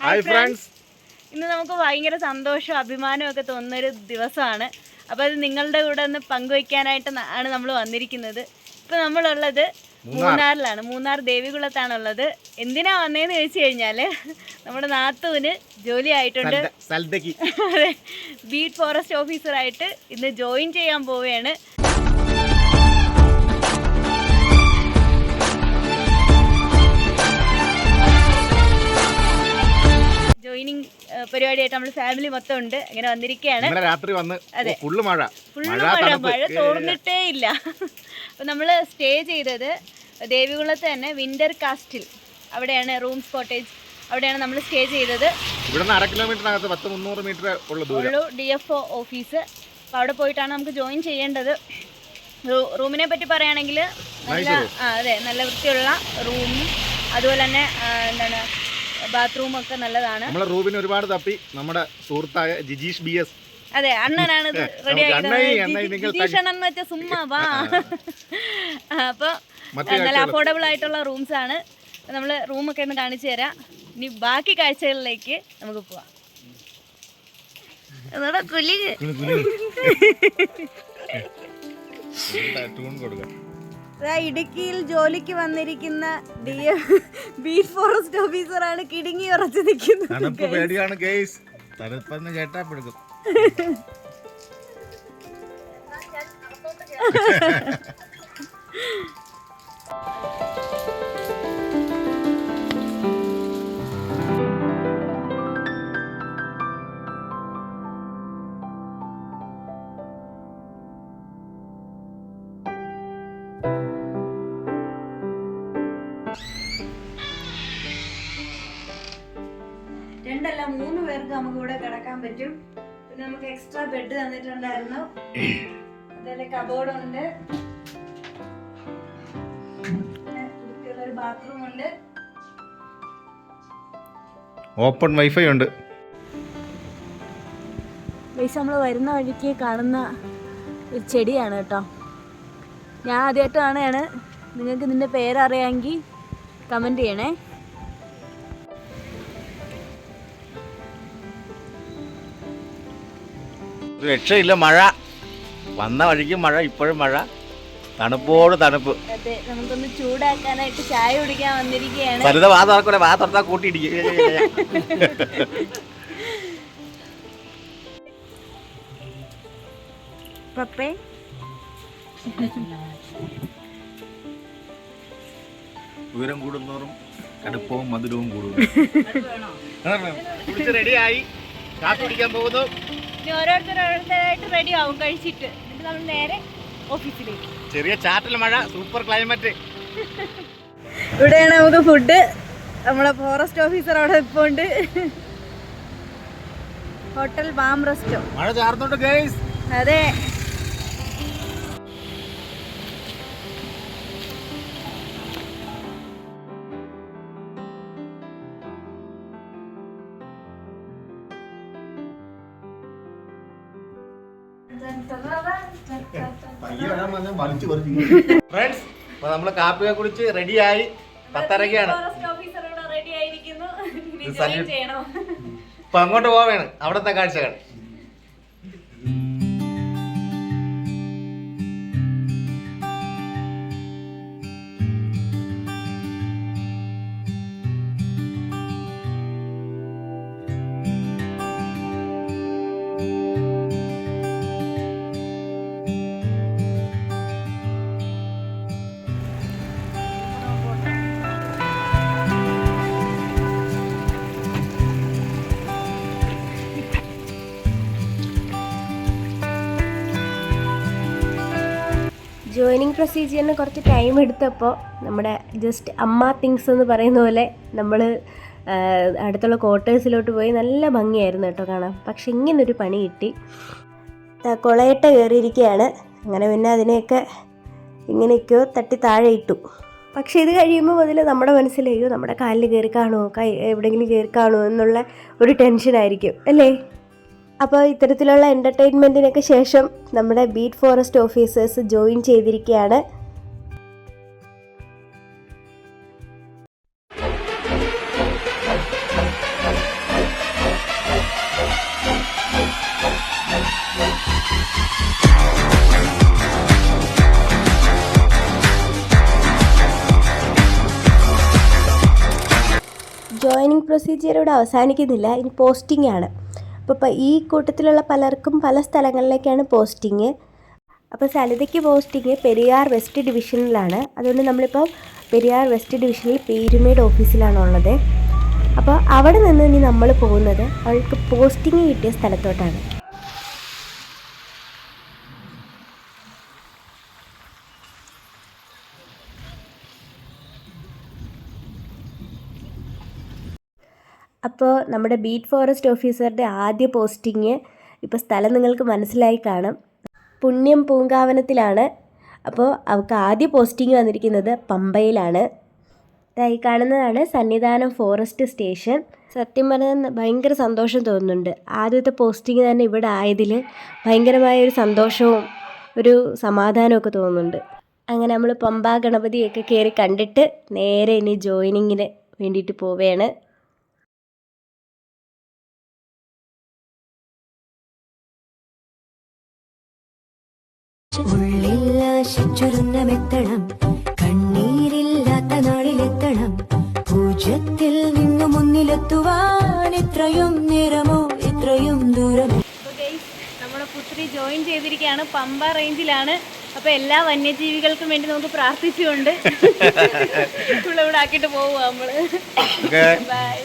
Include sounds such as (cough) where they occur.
Hi friends ഇന്ന് നമുക്ക് ഭയങ്കര സന്തോഷവും അഭിമാനവും ഒക്കെ തോന്നുന്നൊരു ദിവസമാണ്. അപ്പോൾ അത് നിങ്ങളുടെ കൂടെ ഒന്ന് പങ്കുവയ്ക്കാനായിട്ട് ആണ് നമ്മൾ വന്നിരിക്കുന്നത്. ഇപ്പോൾ നമ്മളുള്ളത് മൂന്നാറിലാണ്. മൂന്നാർ ദേവികുളത്താണുള്ളത്. എന്തിനാ വന്നതെന്ന് ചോദിച്ചു കഴിഞ്ഞാൽ (laughs) നമ്മുടെ നാത്തൂന് ജോലി ആയിട്ടുണ്ട്. (laughs) അതെ. ബീറ്റ് ഫോറസ്റ്റ് ഓഫീസറായിട്ട് ഇന്ന് ജോയിൻ ചെയ്യാൻ പോവുകയാണ്. പരിപാടിയായിട്ട് നമ്മൾ ഫാമിലി മൊത്തം ഉണ്ട്. അങ്ങനെ വന്നിരിക്കുകയാണ് രാത്രി വന്ന് അതെ. ഫുള്ള് മഴ. ഫുള്ള് മഴ മഴ തോർന്നിട്ടേ ഇല്ല. അപ്പം നമ്മൾ സ്റ്റേ ചെയ്തത് ദേവികുളത്ത് തന്നെ വിന്റർ കാസ്റ്റിൽ അവിടെയാണ് റൂംസ് കോട്ടേജ് അവിടെയാണ് നമ്മൾ സ്റ്റേ ചെയ്തത്. ഇവിടെ നിന്ന് അര കിലോമീറ്ററിനകത്ത് പത്ത് മുന്നൂറ് മീറ്റർ ഉള്ള ഡി എഫ് ഒ ഓഫീസ് അപ്പം അവിടെ പോയിട്ടാണ് നമുക്ക് ജോയിൻ ചെയ്യേണ്ടത്. റൂമിനെ പറ്റി പറയുകയാണെങ്കിൽ നല്ല അതെ നല്ല വൃത്തിയുള്ള റൂം. അതുപോലെ തന്നെ എന്താണ് ബാത്റൂം ഒക്കെ നല്ലതാണ് നമ്മളെ റൂമിന് ഒരുപാട് തപ്പി നമ്മുടെ സുഹൃത്തായ ജിജീഷ് ബി എസ് അതെ അണ്ണനാണ് ഇത് റെഡി ആക്കിയത് അണ്ണൻ വെച്ച സുമ്മാ വാ അപ്പോൾ നല്ല അഫോർഡബിൾ ആയിട്ടുള്ള റൂംസ് ആണ് നമ്മൾ റൂമൊക്കെ ഒന്ന് കാണിച്ചു തരാം ഇനി ബാക്കി കാഴ്ചകളിലേക്ക് നമുക്ക് പോവാം കുലി കൊടുക്കാം ഇടുക്കിയിൽ ജോലിക്ക് വന്നിരിക്കുന്ന ഡി ബീറ്റ് ഫോറസ്റ്റ് ഓഫീസറാണ് കിടുങ്ങി ഉറച്ചു നിൽക്കുന്നത് പേടിയാണ് തണുപ്പെന്ന് കേട്ടാ പിടിക്കും. (laughs) (laughs) രണ്ടല്ല മൂന്ന് പേർക്ക് നമുക്ക് ഇവിടെ കിടക്കാൻ പറ്റും. പിന്നെ നമുക്ക് എക്സ്ട്രാ ബെഡ് തന്നിട്ടുണ്ടായിരുന്നു. അതുപോലെ കബോർഡ് ഉണ്ട്. പിന്നെ ഒരു ബാത്റൂം ഉണ്ട്. ഓപ്പൺ വൈഫൈ ഉണ്ട്. വൈസ് നമ്മൾ വരുന്ന വഴിക്ക് കാണുന്ന ഒരു ചെടിയാണ് കേട്ടോ. ഞാൻ ആദ്യമായിട്ട് കാണുകയാണ് നിങ്ങൾക്ക് നിന്റെ പേരറിയാമെങ്കിൽ കമന്റ് ചെയ്യണേ. രക്ഷയില്ല മഴ. വന്ന വഴിക്ക് മഴ ഇപ്പോഴും മഴ. തണുപ്പോട് തണുപ്പ്. അതെ നമുക്കൊന്ന് ചൂടാക്കാനായിട്ട് ചായ കുടിക്കാൻ വന്നിരിക്കുകയാണ്. സരിത വാ തുറക്കൂടെ വാ തുറത്താ കൂട്ടിയിടിക്കും പപ്പേ (laughs) ഉയരം കൂടുന്നോറും കടുപ്പവും മധുരവും കൂടുന്നു. കുടിച്ച് റെഡിയായി കാപ്പി കുടിക്കാൻ പോകുന്നു. ഇനി ഓരോരുത്തർ ഓരോരുത്തരായിട്ട് റെഡി ആവും കഴിച്ചിട്ട്. എന്നിട്ട് നമ്മൾ നേരെ ഓഫീസിലേക്ക് ചെറിയ ചാറ്റൽ മഴ സൂപ്പർ ക്ലൈമറ്റ് ഇവിടെയാണ് നമുക്ക് ഫുഡ് നമ്മളെ ഫോറസ്റ്റ് ഓഫീസർ അവിടെ ഇപ്പോണ്ട് ഹോട്ടൽ ബാം റെസ്റ്റോ മഴ ചാർന്നുണ്ട് ഗൈസ് അതെ. ഫ്രണ്ട്സ് നമ്മൾ കാപ്പിയെ കുടിച്ച് റെഡിയായി പത്തരക്കാണ് അപ്പൊ അങ്ങോട്ട് പോവാണ് അവിടത്തെ കാഴ്ചകൾ. ജോയിനിങ് പ്രൊസീജിയറിന് കുറച്ച് ടൈം എടുത്തപ്പോൾ നമ്മുടെ ജസ്റ്റ് അമ്മ തിങ്സ് എന്ന് പറയുന്ന പോലെ നമ്മൾ അടുത്തുള്ള ക്വാർട്ടേഴ്സിലോട്ട് പോയി നല്ല ഭംഗിയായിരുന്നു കേട്ടോ കാണാൻ. പക്ഷെ ഇങ്ങനൊരു പണി കിട്ടി. കൊളയട്ട കയറിയിരിക്കുകയാണ് അങ്ങനെ പിന്നെ അതിനെയൊക്കെ ഇങ്ങനെയൊക്കെയോ തട്ടി താഴെ ഇട്ടു. പക്ഷേ ഇത് കഴിയുമ്പോൾ മുതൽ നമ്മുടെ മനസ്സിൽ നമ്മുടെ കാലിൽ കയറി കാണുമോ? കൈ എവിടെയെങ്കിലും കയറി കാണുമോ? എന്നുള്ള ഒരു ടെൻഷനായിരിക്കും അല്ലേ? അപ്പോൾ ഇത്തരത്തിലുള്ള എന്റർടൈൻമെന്റിനൊക്കെ ശേഷം നമ്മുടെ ബീറ്റ് ഫോറസ്റ്റ് ഓഫീസേഴ്സ് ജോയിൻ ചെയ്തിരിക്കുകയാണ്. ജോയിനിങ് പ്രൊസീജിയർ ഇവിടെ അവസാനിക്കുന്നില്ല. ഇനി പോസ്റ്റിംഗ് ആണ്. അപ്പോൾ ഈ കൂട്ടത്തിലുള്ള പലർക്കും പല സ്ഥലങ്ങളിലേക്കാണ് പോസ്റ്റിങ്. അപ്പോൾ സലിതയ്ക്ക് പോസ്റ്റിങ് പെരിയാർ വെസ്റ്റ് ഡിവിഷനിലാണ്. അതുകൊണ്ട് നമ്മളിപ്പോൾ പെരിയാർ വെസ്റ്റ് ഡിവിഷനിൽ പേരുമേട് ഓഫീസിലാണുള്ളത്. അപ്പോൾ അവിടെ നിന്ന് ഇനി നമ്മൾ പോകുന്നത് അവൾക്ക് പോസ്റ്റിങ് കിട്ടിയ സ്ഥലത്തോട്ടാണ്. അപ്പോൾ നമ്മുടെ ബീറ്റ് ഫോറസ്റ്റ് ഓഫീസറുടെ ആദ്യ പോസ്റ്റിങ് ഇപ്പോൾ സ്ഥലം നിങ്ങൾക്ക് മനസ്സിലായി കാണും. പുണ്യം പൂങ്കാവനത്തിലാണ്. അപ്പോൾ അവൾക്ക് ആദ്യ പോസ്റ്റിംഗ് വന്നിരിക്കുന്നത് പമ്പയിലാണ്. ഇതായി കാണുന്നതാണ് സന്നിധാനം ഫോറസ്റ്റ് സ്റ്റേഷൻ. സത്യം പറഞ്ഞാൽ ഭയങ്കര സന്തോഷം തോന്നുന്നുണ്ട്. ആദ്യത്തെ പോസ്റ്റിംഗ് തന്നെ ഇവിടെ ആയതിൽ ഭയങ്കരമായ ഒരു സന്തോഷവും ഒരു സമാധാനമൊക്കെ തോന്നുന്നുണ്ട്. അങ്ങനെ നമ്മൾ പമ്പ ഗണപതിയൊക്കെ കയറി കണ്ടിട്ട് നേരെ ഇനി ജോയിനിങ്ങിന് വേണ്ടിയിട്ട് പോവുകയാണ് ഉള്ളില്ലാശിച്ചൊരുന്നമെത്തണം കണ്ണീരില്ലാത്ത നാളിലെത്തണം. പൂജ്യത്തിൽ നിന്നു മുന്നിലെത്തുവാൻ ഇത്രയും നേരമോ? ഇത്രയും ദൂരം നമ്മുടെ പുത്രി ജോയിൻ ചെയ്തിരിക്കുകയാണ്. പമ്പ റേഞ്ചിലാണ്. അപ്പോൾ എല്ലാ വന്യജീവികൾക്കും വേണ്ടി നമുക്ക് പ്രാർത്ഥിച്ചുകൊണ്ട് (laughs) ഇവിടെ ആക്കിട്ട് ആക്കിയിട്ട് പോവുക നമ്മൾ. ഓക്കെ. ബൈ